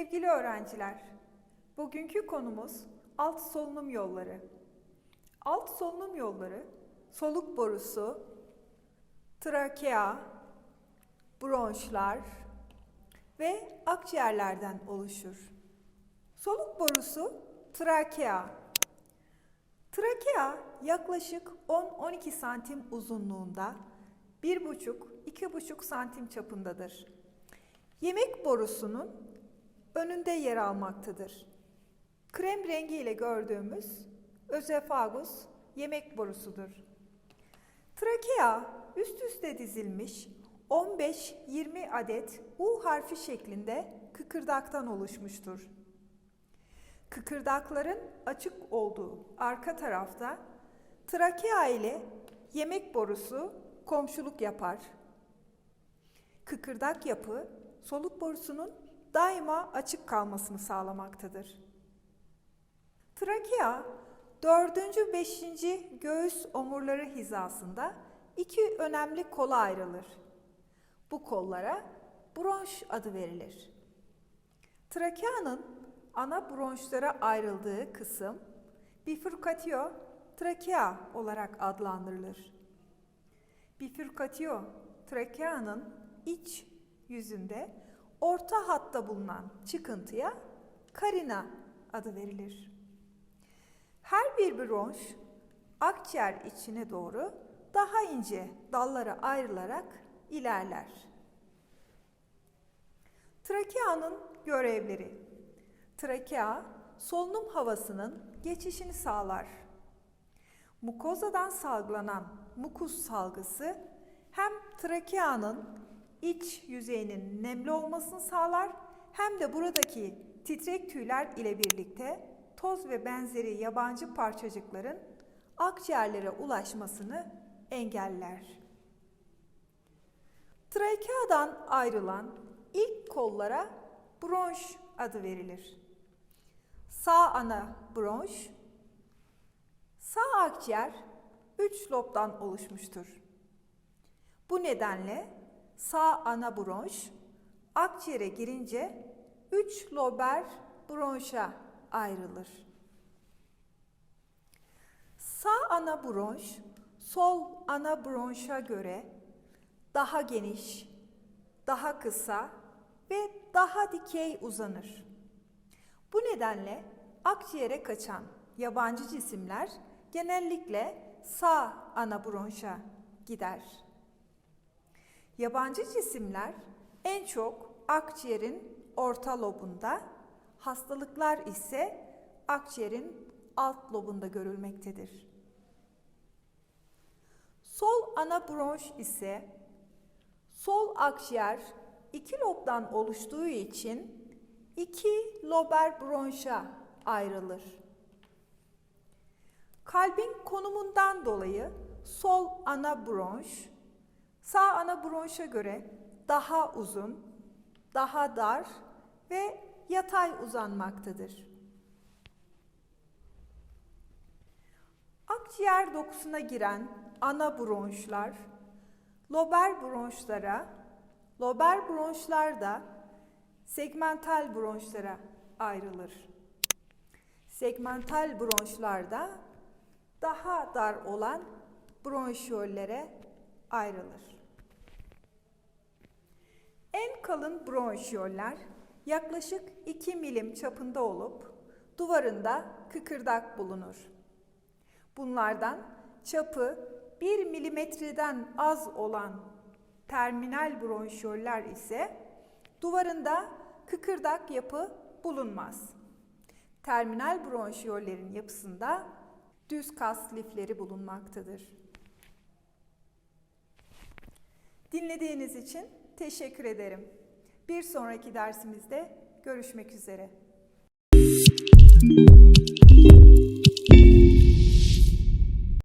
Sevgili öğrenciler, bugünkü konumuz alt solunum yolları. Alt solunum yolları, soluk borusu, trakea, bronşlar ve akciğerlerden oluşur. Soluk borusu trakea. Trakea yaklaşık 10-12 santim uzunluğunda, 1,5-2,5 santim çapındadır. Yemek borusunun önünde yer almaktadır. Krem rengi ile gördüğümüz özefagus yemek borusudur. Trakea üst üste dizilmiş 15-20 adet U harfi şeklinde kıkırdaktan oluşmuştur. Kıkırdakların açık olduğu arka tarafta trakea ile yemek borusu komşuluk yapar. Kıkırdak yapı soluk borusunun daima açık kalmasını sağlamaktadır. Trakea, dördüncü, beşinci göğüs omurları hizasında iki önemli kola ayrılır. Bu kollara bronş adı verilir. Trakeanın ana bronşlara ayrıldığı kısım bifurcatio trakea olarak adlandırılır. Bifurcatio trakeanın iç yüzünde orta hatta bulunan çıkıntıya karina adı verilir. Her bir bronş akciğer içine doğru daha ince dallara ayrılarak ilerler. Trakeanın görevleri. Trakea solunum havasının geçişini sağlar. Mukozadan salgılanan mukus salgısı hem trakeanın iç yüzeyinin nemli olmasını sağlar hem de buradaki titrek tüyler ile birlikte toz ve benzeri yabancı parçacıkların akciğerlere ulaşmasını engeller. Trakeadan ayrılan ilk kollara bronş adı verilir. Sağ ana bronş, sağ akciğer üç lobdan oluşmuştur. Bu nedenle sağ ana bronş akciğere girince üç lober bronşa ayrılır. Sağ ana bronş sol ana bronşa göre daha geniş, daha kısa ve daha dikey uzanır. Bu nedenle akciğere kaçan yabancı cisimler genellikle sağ ana bronşa gider. Yabancı cisimler en çok akciğerin orta lobunda, hastalıklar ise akciğerin alt lobunda görülmektedir. Sol ana bronş ise sol akciğer iki lobdan oluştuğu için iki lober bronşa ayrılır. Kalbin konumundan dolayı sol ana bronş sağ ana bronşa göre daha uzun, daha dar ve yatay uzanmaktadır. Akciğer dokusuna giren ana bronşlar lober bronşlara, lober bronşlar da segmental bronşlara ayrılır. Segmental bronşlarda daha dar olan bronşiyollere ayrılır. En kalın bronşiyoller yaklaşık 2 milim çapında olup duvarında kıkırdak bulunur. Bunlardan çapı 1 milimetreden az olan terminal bronşiyoller ise duvarında kıkırdak yapı bulunmaz. Terminal bronşiyollerin yapısında düz kas lifleri bulunmaktadır. Dinlediğiniz için teşekkür ederim. Bir sonraki dersimizde görüşmek üzere.